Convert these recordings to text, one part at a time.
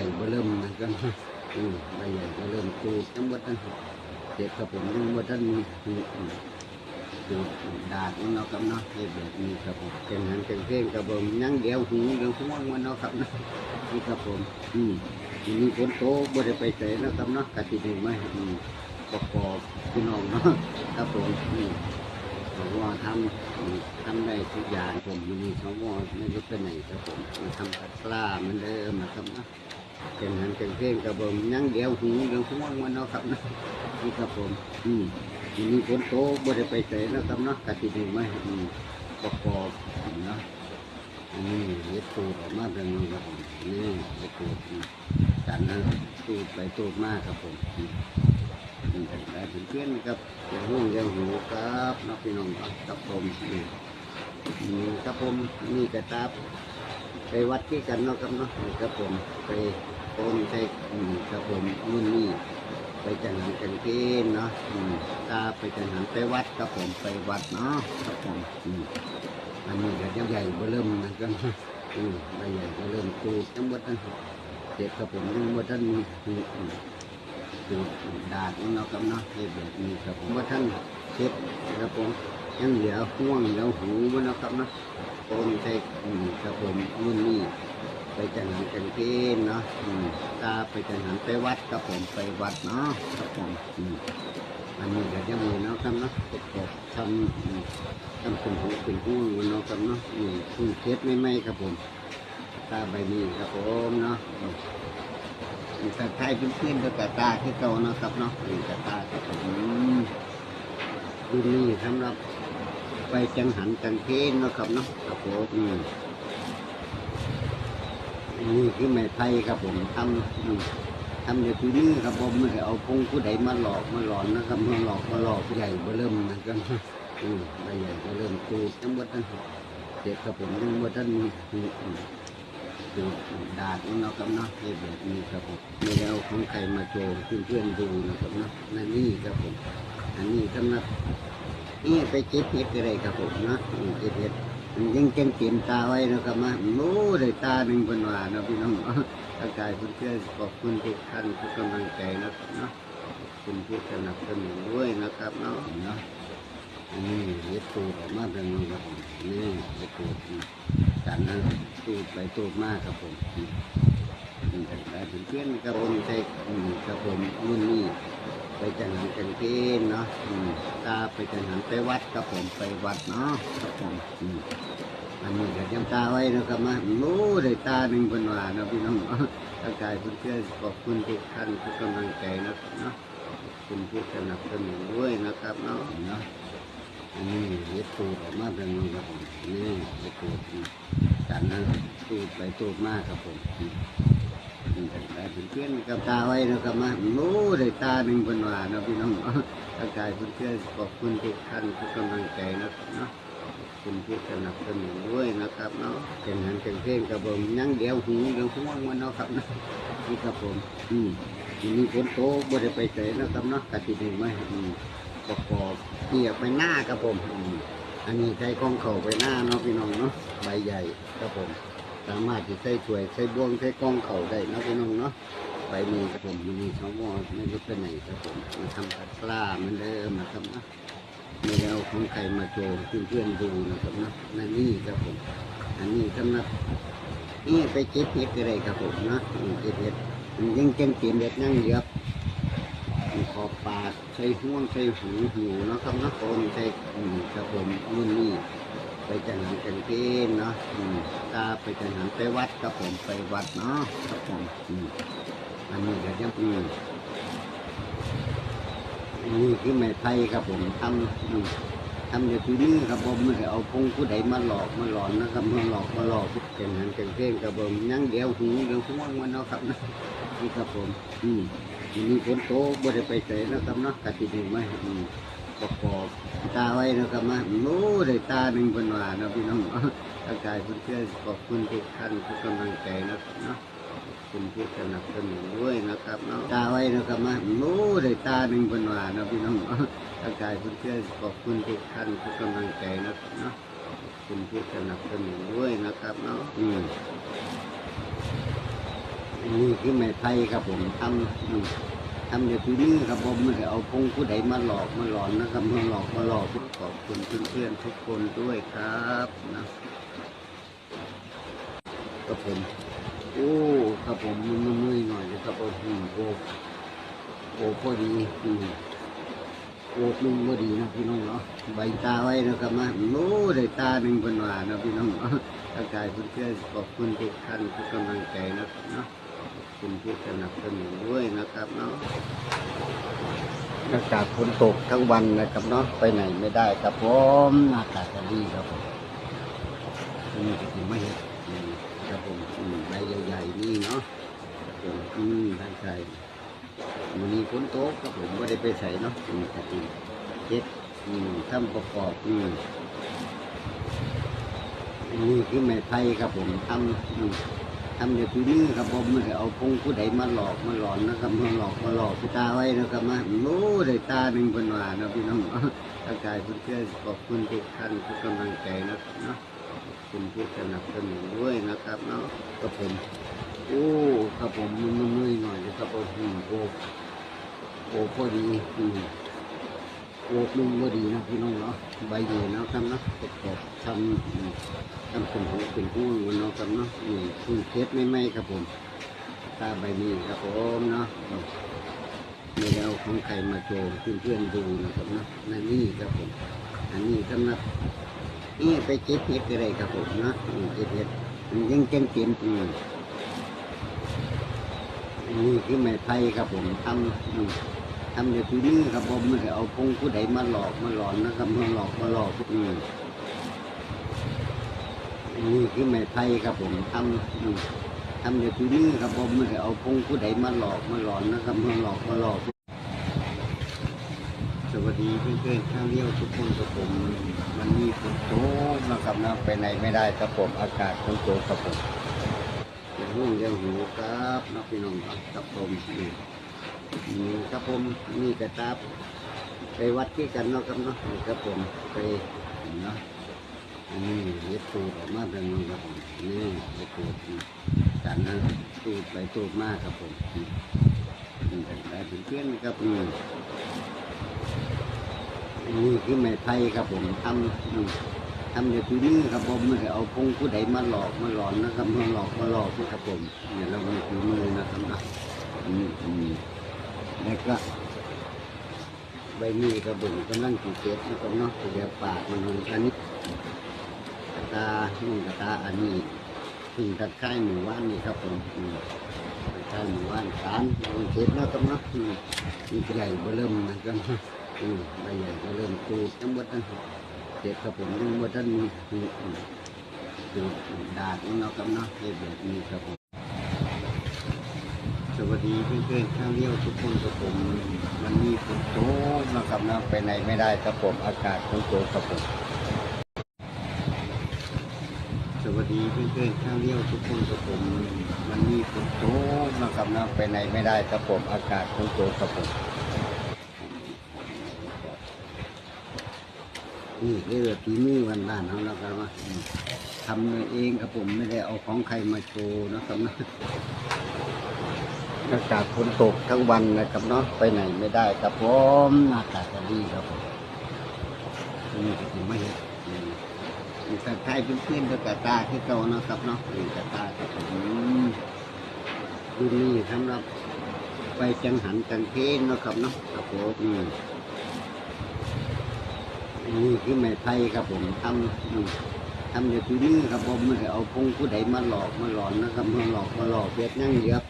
ญ่เบอเริ่มมันก็อืมใบใหญ่เบอเริ่มตูดทั้งหมดทั้งเจ็บกับผมทั้งหมดทั้งอืมอืมตูดาดมันเนาะครับเนาะให้แบบนี้ครับผมเป็นหันเป็นเพลงกับผมยังเดียวหูเดียวห่วมันเนาะครับเนาะนี่ครับผมอืมทีฝนโตบ่ได้ไปไสเนะครับเนาะกะทินี่มอืมประกอบพี่น้องเนาะครับผมอืมผมว่าทำทำได้ทุกอย่างผมมันมีสวไม่รู้ไปไหนครับผมทำกล้าเหมันเดิมนะครับนะ เป็นหันเป็นเพลงกับผมยังเดียวหูเดียวห่วงมันเนาะครับนะนี่ครับผมอืมทีนี้ฝนโตบ่ได้ไปไสเนะครับเนาะกะทินี่มาอืมประกอบเนาะอันนี้เล็ดตูดออกมาเป็นนี้ครับผมนี่เล็ดตูดอืมกันนะตูดไปตูดมากครับผมอืมเป็นได้เป็นเพื่อนกับย่างห่วงย่างหูครับนักพี่น้องครับกับผมนี่ครับผมนี่กระตาบ ไปวัดที่กันเนาะครับเนาะครับผมไปโอนใช้ครับผมนู่นนี่ไปจังหันกันกณฑ์เนาะตาไปจังหันไปวัดครับผมไปวัดเนาะครับผมอันนี้ก็ยังใหญ่เบอเริ่มมันก็อืมใบใหญ่เบอเริ่มตูดทั้งหมดทั้งเจ็บครับผมทั้งหมดทั้งอืมอืมดูดาดเนาะครับเนาะให้แบบนี้ครับผมว่าท่านเช็ดครับผม ยังเหลือห่วงเหลือหูมันนะครับเนาะโอนใส่อืมครับผมรุ่นนี้ไปจังหันกันเกณฑ์เนาะอืมตาไปจังหันไปวัดครับผมไปวัดเนาะครับผมอืมอันนี้ก็จะมีเนาะครับเนาะประกบทำทำเป็นหูเป็นห่วงมันเนาะครับเนาะนี่คุณเช็ดไม่ไหมครับผมตาใบนี้ครับผมเนาะมีกระไทยเป็นเพื่อนกับตาที่เก่าเนะครับเนาะมีกระตาครับผมรุ่นนี้สำหรับ ไปจังหันกันเพนนะครับเนาะครับผมอืมนี่คือไม้ไผ่ครับผมทำทำในที่นี้ครับผมไม่ได้เอาพงผู้ใดมาหลอกมาหลอนนะครับมาหลอกมาหลอกผู้ใหญ่เบอเริ่มมันก็อืมใบใหญ่เบอเริ่มตูดทั้งหมดทั้งเจ็บครับผมทั้งหมดทั้งอืมอืมดูดาดมันเนาะครับเนาะให้แบบนี้ครับผมไม่ได้เอาของใครมาโชว์เพื่อนๆดูนะครับเนาะนั่นนี่ครับผมอันนี้สำหรับ นี่ไปเก็บเห็ดอะไรครับผมเนาะเก็บเห็ดยังเต็มเต็มตาไว้นะครับมาโอ้ได้ตาหนึ่งเป็นว่านะพี่น้องเนาะอากายเพื่อนขอบคุณทุกท่านทุกกำลังใจนะครับเนาะคุณผู้สนับสนุนด้วยนะครับเนาะเนาะนนี้เห็ดตูดออกมาเป็นนี้ครับผมนี่เห็ดตูดกันนะตูดไปตูดมากครับผมอืมอืมแต่ถึงเพื่อนกับผมใช้อืมกับผมนู่นนี่ ไปจังหันกันกณฑ์เนาะอืมตาไปจังหันไปวัดครับผมไปวัดเนาะครับผมอืมอันนี้ก็ยังตาไว้นะครับมาโอ้ได้ตาหนึ่งเป็นว่าเนาะพี่น้องเนาะอากายเพื่อนขอบคุณทุกท่านทุกกำลังใจนะครับเนาะขอบคุณผู้สนับสนุนด้วยนะครับเนาะเนาะอันนี้เล็ดตูดออกมาเป็นนี้ครับผมนี่เล็ดตูดอืมกันนะตูดไปตูดมากครับผม อืมอืมแต่ถึงเพื่อนกับตาไว้นะครับมาโอ้ได้ตาหนึ่งเป็นว่านะพี่น้องเนาะอากายเพื่อนขอบคุณทุกท่านทุกกำลังใจนะครับเนาะคุณผู้สนับสนุนด้วยนะครับเนาะเป็นหันเป็นเพลงกับผมยังเดียวหูเดียวห่วงมันเนาะครับนะนี่ครับผมอืมทีนี้ฝนโตบ่ได้ไปไสนะครับเนาะกะทินี่มอืมประกอบเกี่ยวไปหน้าครับผมอืมอันนี้ใช้กล้องเข่าไปหน้าเนาะพี่น้องเนาะใบใหญ่ครับผม สามารถที่ใช้ถ้วยใช้บ่วงใช้กล้องเข่าได้นะพี่น้องเนาะใบนี้ครับผมมีช่องว่อไม่รู้เป็นไหนครับผมมาทำกัดกล้ามันเดิมนะครับเนะไม่ได้เอาของใครมาโชว์เพื่อนๆดูนะครับนะนั่นนี่ครับผม อันนี้สำหรับนี่ไปเก็บเห็ดอะไรครับผมนะเก็บเห็ดมันยังเต็มเต็มเห็ดนั่งเหลือบขอบปากใส่ห่วงใส่หูหูนะครับนะคนใส่ครับผมนู่นนี่ ไปจังหันกันเกณฑ์เนาะอืมตาไปจังหันไปวัดครับผมไปวัดเนาะครับผมอืมอันนี้ก็ยังอืมนี่คือไม้ไผ่ครับผมทำอืมทำในที่นี้ครับผมไม่ได้เอาพงผู้ใดมาหลอกมาหลอนนะครับมาหลอกมาหลอกจังหันกันเกณฑ์ครับผมยังเดียวหูเดียวห่วงมันเนาะครับนะนี่ครับผม อืมทีนี้ฝนโตบ่ได้ไปไสนะครับเนาะกะทินี่มาอืม ประกอบตาไว้นะครับมาโอ้ได้ตาหนึ่งเป็นว่าเนาะพี่น้องเนาะอากายเพื่อนขอบคุณทุกท่านทุกกำลังใจนะครับเนาะคุณผู้สนับสนุนด้วยนะครับเนาะตาไว้นะครับมาโอ้ได้ตาหนึ่งเป็นว่าเนาะพี่น้องเนาะอากายเพื่อนขอบคุณทุกท่านทุกกำลังใจนะครับเนาะคุณผู้สนับสนุนด้วยนะครับเนาะอืมนี่คือไม้ไผ่ครับผมทำอืม ทำเดี๋ยวทีนี้ครับผมไม่ได้เอาพงผู้ใดมาหลอกมาหลอนนะครับมาหลอกมาหลอกขอบคุณเพื่อนๆทุกคนด้วยครับนะก็ผมโอ้ครับผมมันมันเมื่อยหน่อยนะครับโอ้โหโอ้โอ้พอดีอืมโอ้นุ่มพอดีนะพี่น้องเนาะใบตาไว้นะครับมาโอ้ได้ตาหนึ่งเป็นว่านะพี่น้องเนาะกายเพื่อนๆขอบคุณทุกท่านทุกกำลังใจนะครับเนาะ คุณที่สนับสนุนด้วยนะครับเนาะอากาศฝนตกทั้งวันนะครับเนาะไปไหนไม่ได้ครับผมอากาศดีครับผมนี่ถึงไม่เห็นครับผมใบใหญ่ๆนี่เนาะครับผมอืมทางใจวันนี้ฝนตกครับผมไม่ได้ไปใส่เนาะอืมครับผมเจ็ดอืมทำประกอบอืมนี่คือไม้ไผ่ครับผมทำอืม ทำเดี๋ยวทีนี้ครับผมไม่ได้เอาพงผู้ใดมาหลอกมาหลอนนะครับมาหลอกมาหลอกตาไว้นะครับมาโอ้ได้ตาหนึ่งเป็นว่านะพี่น้องเนาะทักทายเพื่อนขอบคุณทุกท่านทุกกำลังใจนะครับเนาะขอบคุณที่สนับสนุนด้วยนะครับเนาะก็ผมโอ้ครับผมมันมันเมื่อยหน่อยนะครับโอ้โหโอ้โอ้พอดีอืม โอ้นุ่มพอดีนะพี่น้องเนาะใบเดียวนะครับเนาะประกอบทำทำเป็นหูเป็นหูมันเนาะครับเนาะนี่คุณเคสไม่ไหมครับผมตาใบนี้ครับผมเนาะไม่ได้เอาของใครมาโชว์เพื่อนๆดูนะครับเนาะนั่นนี่ครับผมอันนี้สำหรับนี่ไปเก็บเห็ดอะไรครับผมนะเก็บเห็ดมันยังเต็มเต็มอืมนี่คือไม้ไผ่ครับผมทำำเดี๋ยวทีนี้ครับผมไม่ได้เอาพงผู้ใดมาหลอกมาหลอนนะครับมาหลอกมาหลอกอืมนี่คือไม้ไผ่ครับผมทำอืมทำเดี๋ยวทีนี้ครับผมไม่ได้เอาพงผู้ใดมาหลอกมาหลอนนะครับมาหลอกมาหลอก สวัสดีเพื่อนๆข้าวเลี้ยวทุกคนกับผมวันนี้ฝนตกนะครับนะไปไหนไม่ได้ครับผมอากาศฝนตกครับผมเป็นห่วงเรื่องหูครับนะพี่น้องครับกับผมนี่ ครับผมนี่กระตับไปวัดที่กันเนาะครับเนาะนี่ครับผมไปเนาะอันนี้เย็บตูดออกมาแบบนี้ครับผมนี่เย็บตูดกันนะตูดไปตูดมากครับผมนี่ได้ถึงเพื่อนครับอืมนี่คือไม้ไผ่ครับผมทำทำเดี๋ยวนี้ครับผมไม่ได้เอาพงผู้ใดมาหลอกมาหลอนนะครับมาหลอกมาหลอกครับผมเนี่ยเรามีฝีมือนะครับนะอืมอืม แล้วก็ใบนี้ครับผมกำลังขีดเก็บนะครับเนาะเดี๋ยวปากมันอันนี้กระตานี่กระตาอันนี้ถึงตะไคร้หมู่ว่านนี่ครับผมตะไคร้หมู่ว่านสารเราเก็บแล้วครับเนาะมนี่ใหญ่เบิ่มนะครับอืมใบใหญ่ก็เริ่มตูดทั้งหมดนั่นเด็กครับผมทั้งหมดท่านมีมีดาดนี่เนาะครับเนาะเฮ็ดแบบนี้ครับผม วัสดีเพื่อนๆข้าวเลี้ยวทุกคนครับผมวันนี้ฝนตกนะครับนะไปไหนไม่ได้ครับผมอากาศฝนตกครับผมสวัสดีเพื่อนๆข้าวเลี้ยวทุกคนครับผมวันนี้ฝนตกนะครับนะไปไหนไม่ได้ครับผมอากาศฝนตกครับผมนี่เรียกว่าฝีมือวันบ้านเขาแล้วกันว่าทำเองครับผมไม่ได้เอาของใครมาโชว์นะครับนะ อากาศฝนตกทั้งวันนะครับเนาะไปไหนไม่ได้ครับผมอากาศดีครับผมนี่ก็ถึงไม่เห็นอืมมีตาไทยเพื่อนๆด้วยกตาที่เก่านะครับเนาะนี่กาตาครับผมรุ่นนี้สำหรับไปจังหันจังเพนนะครับเนาะครับผมนี่คือไม้ไผ่ครับผมทำทำเดี๋ยวทีนี้ครับผมไม่ได้เอาพงผู้ใดมาหลอกมาหลอนนะครับมาหลอกมาหลอกเบ็ดนั่งเยียบ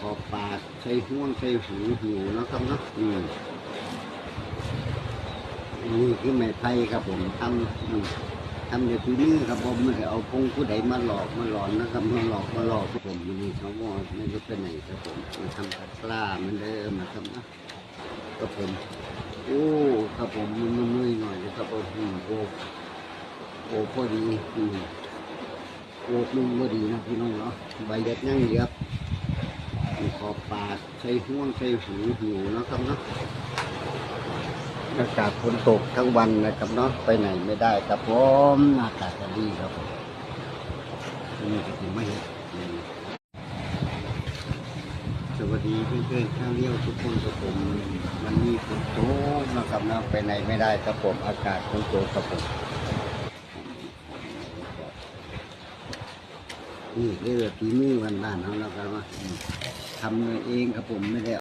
ขอบปากใส่ห่วงใส่หูหูนะครับเนาะอืมนี่คือไม้ไผ่ครับผมทำทำเดี๋ยวทีนี้ครับผมไม่ได้เอาพงผู้ใดมาหลอกมาหลอนนะครับมาหลอกมาหลอกครับผมนนี้เขาบอกไม่รู้ไปไหนครับผมมาทำตะกร้าเหมือนเดิมนะครับนะก็ผมโอ้ครับผมมันมันเมื่อยหน่อยนะครับโอ้โอ้โอ้พอดีโอ้นุ่มพอดีนะพี่น้องเนาะใบเด็ดนั่งเยียบมี ขอบปากใส่ห่วงใส่หูหิวนะครับเนาะอากาศฝนตกทั้งวันนะครับเนาะไปไหนไม่ได้ครับผมอากาศดีครับนี่ก็ไม่เห็นสวัสดีเพื่อนๆข้างเลี้ยวทุกคนกับผมมันมีฝนตกนะครับเนาะไปไหนไม่ได้ครับผมอากาศฝนตกครับผมนี่เรื่องที่มือวันบ้านเขาแล้วกันว่า ทำเองครับผมไม่ได้